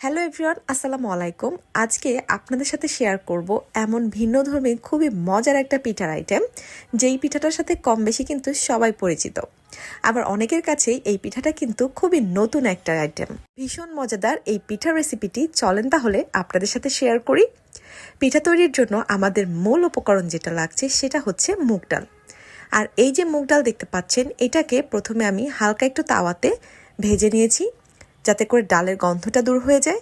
Hello everyone, আসসালামু আলাইকুম। আজকে আপনাদের সাথে শেয়ার করব এমন ভিন্নধর্মী খুবই মজার একটা পিঠার আইটেম যেই পিঠাটার সাথে কম বেশি কিন্তু সবাই পরিচিত। আবার অনেকের কাছেই এই পিঠাটা কিন্তু খুবই নতুন একটা আইটেম ভীষণ মজাদার এই পিঠার রেসিপিটি চলেন তাহলে আপনাদের সাথে শেয়ার করি। পিঠা তৈরির জন্য আমাদের মূল উপকরণ যেটা লাগছে, সেটা হচ্ছে মুগ ডাল। আর এই যে মুগ ডাল দেখতে পাচ্ছেন, এটাকে প্রথমে আমি হালকা একটু তাওয়াতে ভেজে নিয়েছি। যাতে করে ডালের গন্ধটা দূর হয়ে যায়।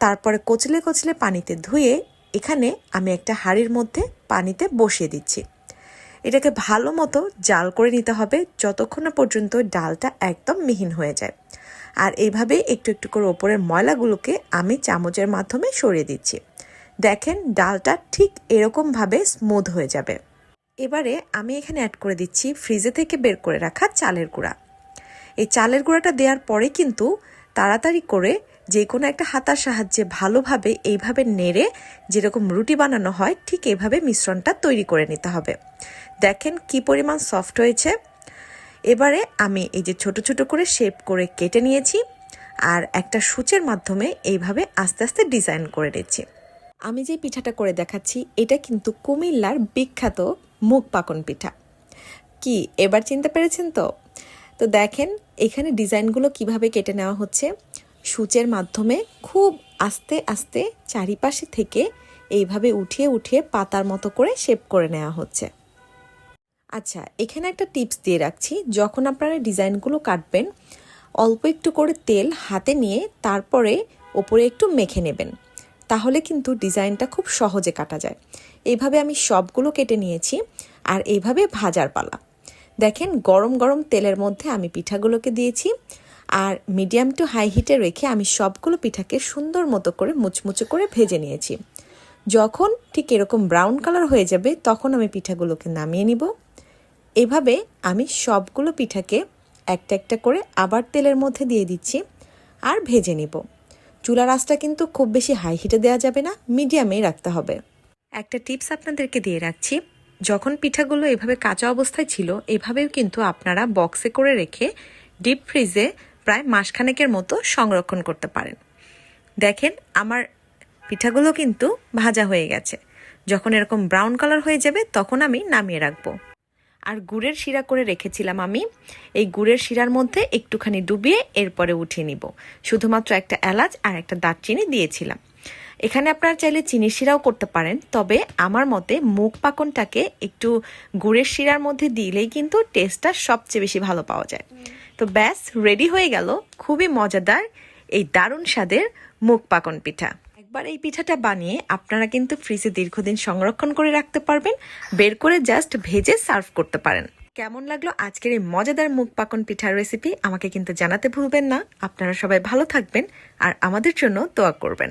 তারপরে কচলে কচলে পানিতে ধুয়ে এখানে আমি একটা হাঁড়ির মধ্যে পানিতে বসিয়ে দিচ্ছি। এটাকে ভালো মতো জাল করে নিতে হবে যতক্ষণ না পর্যন্ত ডালটা একদম মিহিন হয়ে যায়। আর এইভাবে একটু একটু করে ওপরের ময়লাগুলোকে আমি চামচের মাধ্যমে সরিয়ে দিচ্ছি। দেখেন ডালটা ঠিক এরকমভাবে স্মুথ হয়ে যাবে। এবারে আমি এখানে অ্যাড করে দিচ্ছি ফ্রিজে থেকে বের করে রাখা চালের গুঁড়া। এই চালের গুঁড়াটা দেওয়ার পরে কিন্তু তাড়াতাড়ি করে যে কোনো একটা হাতার সাহায্যে ভালোভাবে এইভাবে নেড়ে যেরকম রুটি বানানো হয়, ঠিক এইভাবে মিশ্রণটা তৈরি করে নিতে হবে। দেখেন কি পরিমাণ সফট হয়েছে। এবারে আমি এই যে ছোট ছোট করে শেপ করে কেটে নিয়েছি আর একটা সূচের মাধ্যমে এইভাবে আস্তে আস্তে ডিজাইন করে নিচ্ছি। আমি যে পিঠাটা করে দেখাচ্ছি, এটা কিন্তু কুমিল্লার বিখ্যাত মুখ পাকন পিঠা। কি, এবার চিনতে পেরেছেন তো? তো দেখেন, এখানে ডিজাইনগুলো কীভাবে কেটে নেওয়া হচ্ছে? সূচের মাধ্যমে খুব আস্তে আস্তে চারিপাশে থেকে এইভাবে উঠিয়ে উঠিয়ে পাতার মতো করে শেপ করে নেওয়া হচ্ছে। আচ্ছা এখানে একটা টিপস দিয়ে রাখছি। যখন আপনারা ডিজাইনগুলো কাটবেন, অল্প একটু করে তেল হাতে নিয়ে তারপরে ওপরে একটু মেখে নেবেন। তাহলে কিন্তু ডিজাইনটা খুব সহজে কাটা যায়। এইভাবে আমি সবগুলো কেটে নিয়েছি, আর এইভাবে ভাজার পালা। দেখেন গরম গরম তেলের মধ্যে আমি পিঠাগুলোকে দিয়েছি আর মিডিয়াম টু হাই হিটে রেখে আমি সবগুলো পিঠাকে সুন্দর মতো করে মুচমুচে করে ভেজে নিয়েছি। যখন ঠিক এরকম ব্রাউন কালার হয়ে যাবে তখন আমি পিঠাগুলোকে নামিয়ে নিব। এভাবে আমি সবগুলো পিঠাকে একটা একটা করে আবার তেলের মধ্যে দিয়ে দিচ্ছি আর ভেজে নিব। চুলার আঁচটা কিন্তু খুব বেশি হাই হিটে দেওয়া যাবে না, মিডিয়ামেই রাখতে হবে। একটা টিপস আপনাদেরকে দিয়ে রাখছি যখন পিঠাগুলো এভাবে কাঁচা অবস্থায় ছিল, এভাবেও কিন্তু আপনারা বক্সে করে রেখে ডিপ ফ্রিজে প্রায় মাসখানেকের মতো সংরক্ষণ করতে পারেন। দেখেন, আমার পিঠাগুলো কিন্তু ভাজা হয়ে গেছে। যখন এরকম ব্রাউন কালার হয়ে যাবে, তখন আমি নামিয়ে রাখব। আর গুড়ের শিরা করে রেখেছিলাম আমি। এই গুড়ের শিরার মধ্যে একটুখানি ডুবিয়ে এরপরে উঠিয়ে নিব। শুধুমাত্র একটা এলাচ আর একটা দারচিনি দিয়েছিলাম। এখানে আপনারা চাইলে চিনির শিরাও করতে পারেন, তবে আমার মতে মুখ পাকনটাকে একটু গুড়ের শিরার মধ্যে দিলেই কিন্তু টেস্টটা সবচেয়ে বেশি ভালো পাওয়া যায়। তো ব্যাস রেডি হয়ে গেল খুবই মজাদার এই দারুণ স্বাদের মুখ পাকন পিঠা। একবার এই পিঠাটা বানিয়ে আপনারা কিন্তু ফ্রিজে দীর্ঘদিন সংরক্ষণ করে রাখতে পারবেন, বের করে জাস্ট ভেজে সার্ভ করতে পারেন। কেমন লাগল আজকের এই মজাদার মুখ পাকন পিঠার রেসিপি আমাকে কিন্তু জানাতে ভুলবেন না। আপনারা সবাই ভালো থাকবেন আর আমাদের জন্য দোয়া করবেন।